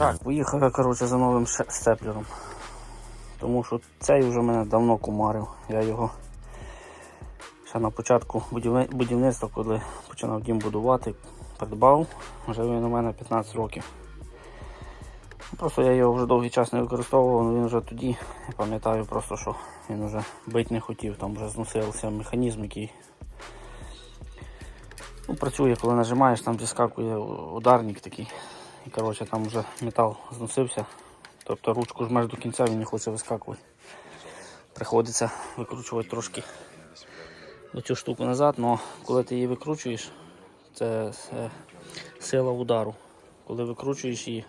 Так, поїхав я коротше, за новим степлером. Тому що цей вже мене давно кумарив. Я його ще на початку будівництва, коли починав дім будувати, придбав. Вже він у мене 15 років. Просто я його вже довгий час не використовував, але він вже тоді, я пам'ятаю просто, що він вже бить не хотів, там вже зносився механізм, який ну, працює, коли нажимаєш, там зіскакує ударник такий. І коротше там вже метал зносився. Тобто ручку жмеш до кінця, він не хоче вискакувати. Приходиться викручувати трошки цю штуку назад, але коли ти її викручуєш, це е, сила удару. Коли викручуєш її,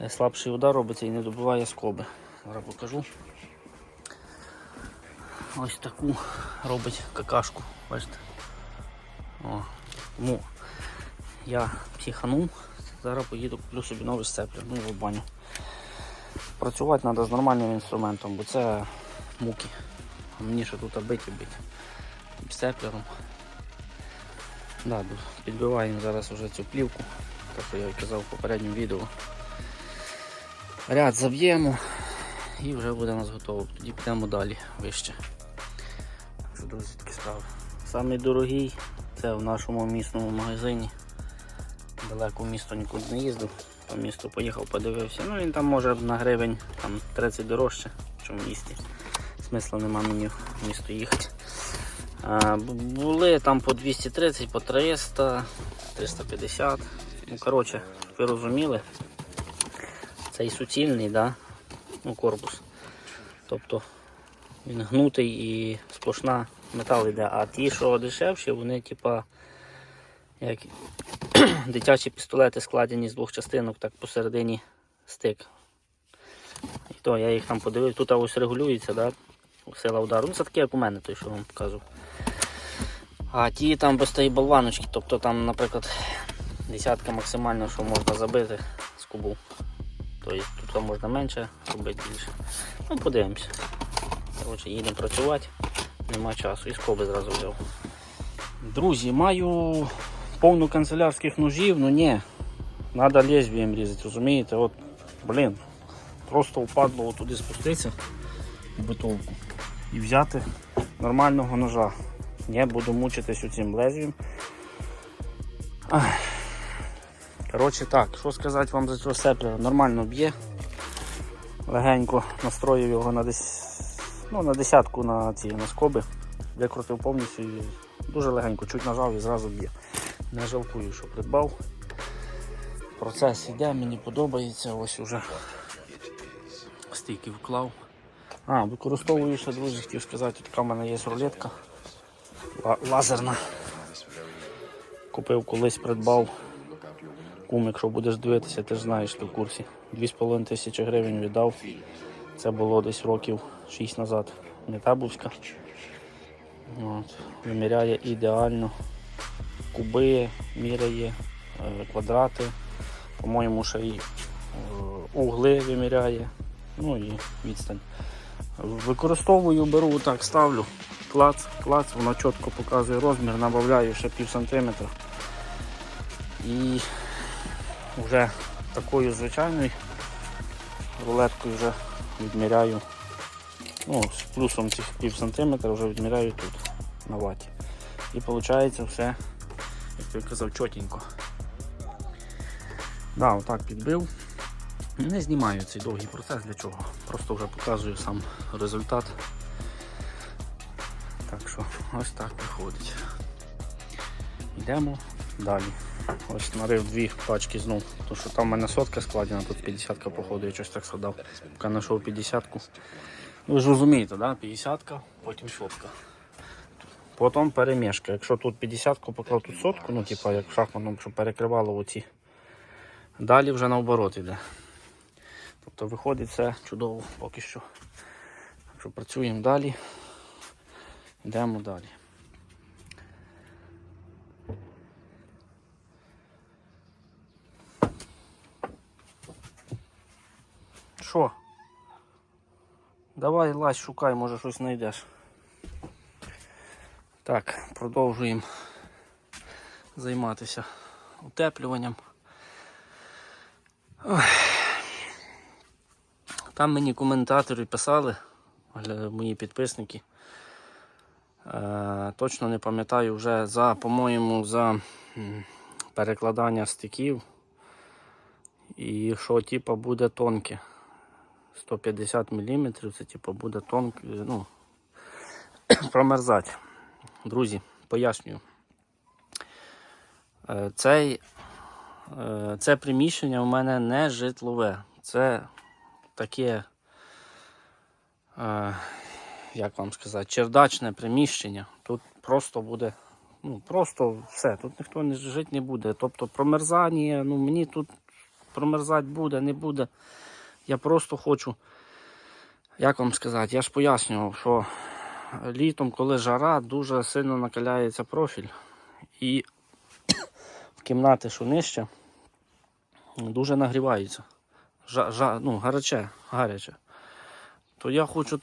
е, слабший удар робиться і не добиває скоби. Зараз покажу. Ось таку робить какашку. Бачите? О, тому я психанув. Зараз поїду куплю собі новий сцеплер, ну в баню. Працювати треба з нормальним інструментом, бо це муки. Мені ще тут бити бити. Сцеплером. Да, підбиваємо зараз вже цю плівку, так що я казав в попередньому відео. Ряд заб'ємо і вже буде у нас готово. Тоді підемо далі вище. Так що, друзі, такі справи. Самий дорогий це в нашому місному магазині. Далеко в місто нікуди не їздив. По місту поїхав, подивився. Ну він там може на гривень там 30 дорожче, ніж в місті. Смисла нема мені в місто їхати. А, були там по 230, по 300, 350. Ну, коротше, ви розуміли, цей суцільний, да? ну, корпус. Тобто він гнутий і сплошна метал йде, а ті, що дешевші, вони типа як дитячі пістолети складені з двох частинок, так посередині стик. І то я їх там подивив, тут ось регулюється, да? сила удару. Ну це таке, як у мене, той, що вам показував. А ті там без болваночки, тобто там, наприклад, десятка максимально, що можна забити з кубу. Тобто тут можна менше робити більше. Ну, подивимося. Коротше, їдемо працювати, нема часу. І скоби зразу взяв. Друзі, маю повну канцелярських ножів, ну ні. Треба лезвієм різати, розумієте? От, блін, просто впадло туди спуститися в битовку і взяти нормального ножа. Не буду мучитись цим лезвієм. Коротше так, що сказати вам за цього сеплера? Нормально б'є. Легенько настроїв його на десь, ну, на десятку на ці на скоби. Викрутив повністю і дуже легенько, чуть нажав і зразу б'є. Не жалкую, що придбав. Процес йде, мені подобається, ось уже стільки вклав. А, використовую ще, друзі, хотів сказати, така в мене є рулетка лазерна. Купив колись, придбав. Кум, якщо будеш дивитися, ти ж знаєш, ти в курсі. 2,5 тисячі гривень віддав. Це було десь років 6 назад. Не табуська. Виміряє ідеально. Куби міряє, е, квадрати. По-моєму, ще й е, угли виміряє. Ну і відстань. Використовую, беру так, ставлю. Клац, клац, воно чітко показує розмір, набавляю ще пів сантиметра. І вже такою звичайною рулеткою вже відміряю. Ну, з плюсом цих пів сантиметра вже відміряю тут, на ваті. І виходить все, як я казав, чотенько. Да, отак підбив. Не знімаю цей довгий процес для чого. Просто вже показую сам результат. Так що ось так виходить. Йдемо далі. Ось нарив дві пачки знов. Тому що там в мене сотка складена, тут 50 походу, я щось так складав. Поки знайшов 50-ку. Ви ж розумієте, да? 50 потім сотка. Потім перемішка. Якщо тут 50 поклав тут сотку, ну типа як в щоб перекривало оці. Далі вже наоборот йде. Тобто виходить все чудово поки що. Так що працюємо далі. Йдемо далі. Що? Давай лазь, шукай, може щось знайдеш. Так, продовжуємо займатися утеплюванням. Ой. Там мені коментатори писали, мої підписники. Е, точно не пам'ятаю вже за, по-моєму, за перекладання стиків. І що типа буде тонке. 150 мм, це типа буде тонке, ну, промерзати. Друзі, пояснюю. Е, Цей, е, це приміщення у мене не житлове. Це таке, е, як вам сказати, чердачне приміщення. Тут просто буде, ну, просто все, тут ніхто не жити не буде. Тобто промерзання, ну мені тут промерзати буде, не буде. Я просто хочу, як вам сказати, я ж пояснював, що літом, коли жара, дуже сильно накаляється профіль. І в кімнати, що нижче, дуже нагрівається. Жа, жа, ну, гаряче, гаряче. То я хочу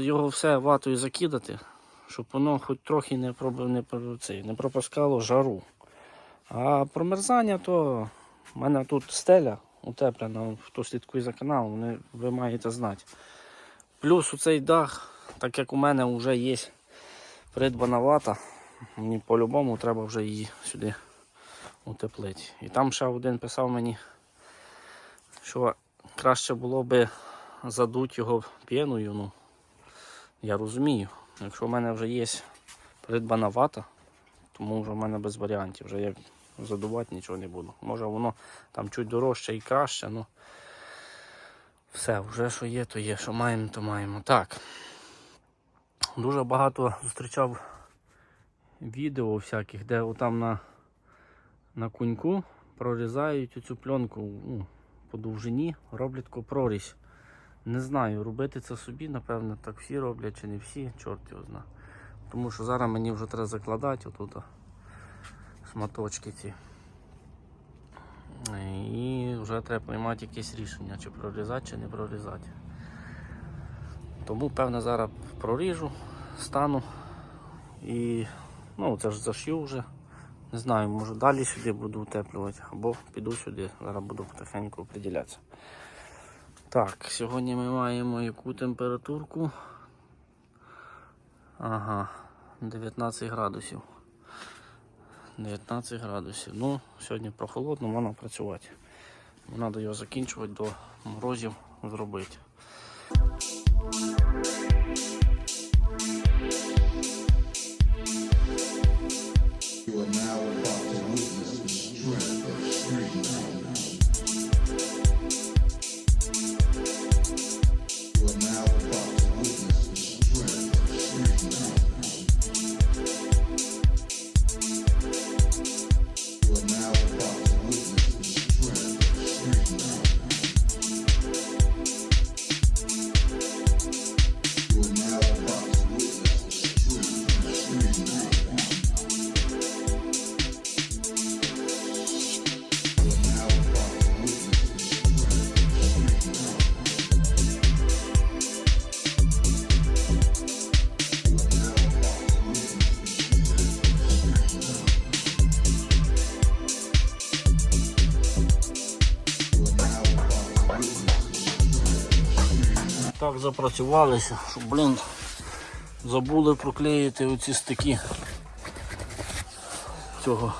його все ватою закидати, щоб воно хоч трохи не, не, не пропускало жару. А промерзання, то в мене тут стеля утеплена, хто слідкує за каналом, ви маєте знати. Плюс у цей дах, так як у мене вже є придбана вата, мені по-любому треба вже її сюди утеплити. І там ще один писав мені, що краще було би задути його піною. Ну, я розумію. Якщо в мене вже є придбана вата, тому вже в мене без варіантів. Вже я задувати нічого не буду. Може воно там чуть дорожче і краще, ну все, вже що є, то є. Що маємо, то маємо. Так. Дуже багато зустрічав відео всяких, де отам на, на куньку прорізають цю пленку ну, по довжині, роблять таку прорізь. Не знаю, робити це собі, напевно, так всі роблять чи не всі, чорт його зна. Тому що зараз мені вже треба закладати отут шматочки ці. І вже треба приймати якесь рішення, чи прорізати, чи не прорізати. Тому, певно, зараз проріжу, стану і ну, це ж зашью вже. Не знаю, може далі сюди буду утеплювати, або піду сюди, зараз буду потихеньку оприділятися. Так, сьогодні ми маємо яку температурку? Ага, 19 градусів. 19 градусів. Ну, сьогодні прохолодно, можна працювати. Треба його закінчувати до морозів зробити. Так запрацювалися, що, блін, забули проклеїти оці стики цього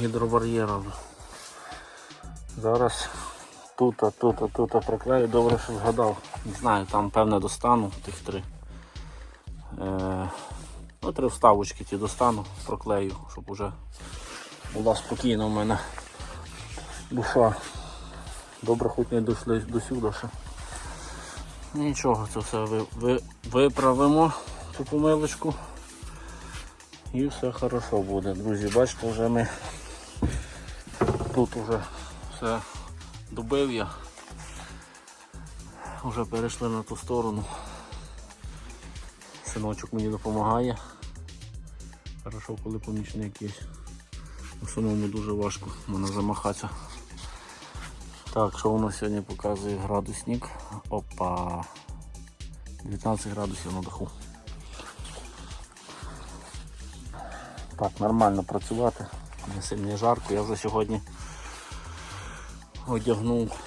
гідробар'єра. Зараз тут, а тут, а тут проклею, добре, що згадав. Не знаю, там певне достану тих три. Е, ну, три вставочки ті достану, проклею, щоб уже була спокійна у мене душа. Добре, хоч не дійшли до сюди ще. Нічого, це все ви, ви, виправимо цю помилочку. І все хорошо буде. Друзі, бачите, вже ми тут вже все добив я. Вже перейшли на ту сторону. Синочок мені допомагає. Хорошо, коли помічник є. В основному дуже важко мене замахатися. Так, що у нас сьогодні показує градусник? Опа. 19 градусів на даху. Так, нормально працювати. Не сильно жарко. Я вже сьогодні одягнув.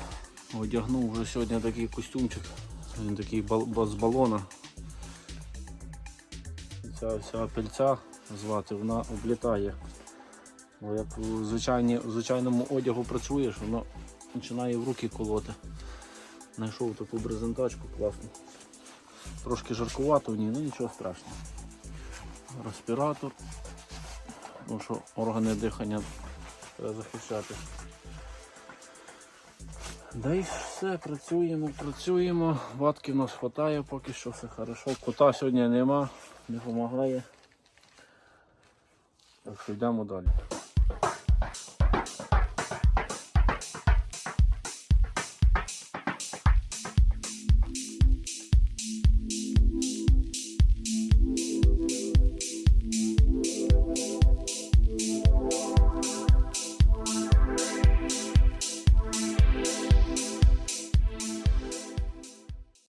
Одягнув вже сьогодні такий костюмчик. Він такий з балона. Ця вся пильця звати, вона облітає. Бо як звичайні, в звичайному одягу працюєш, воно починає в руки колоти. Знайшов таку брезентачку класну. Трошки жаркувато в ній, ну нічого страшного. Респіратор. Ну що органи дихання треба захищати. Да і все, працюємо, працюємо. Ватки в нас вистачає, поки що все хорошо. Кота сьогодні нема, не допомагає. Так що йдемо далі.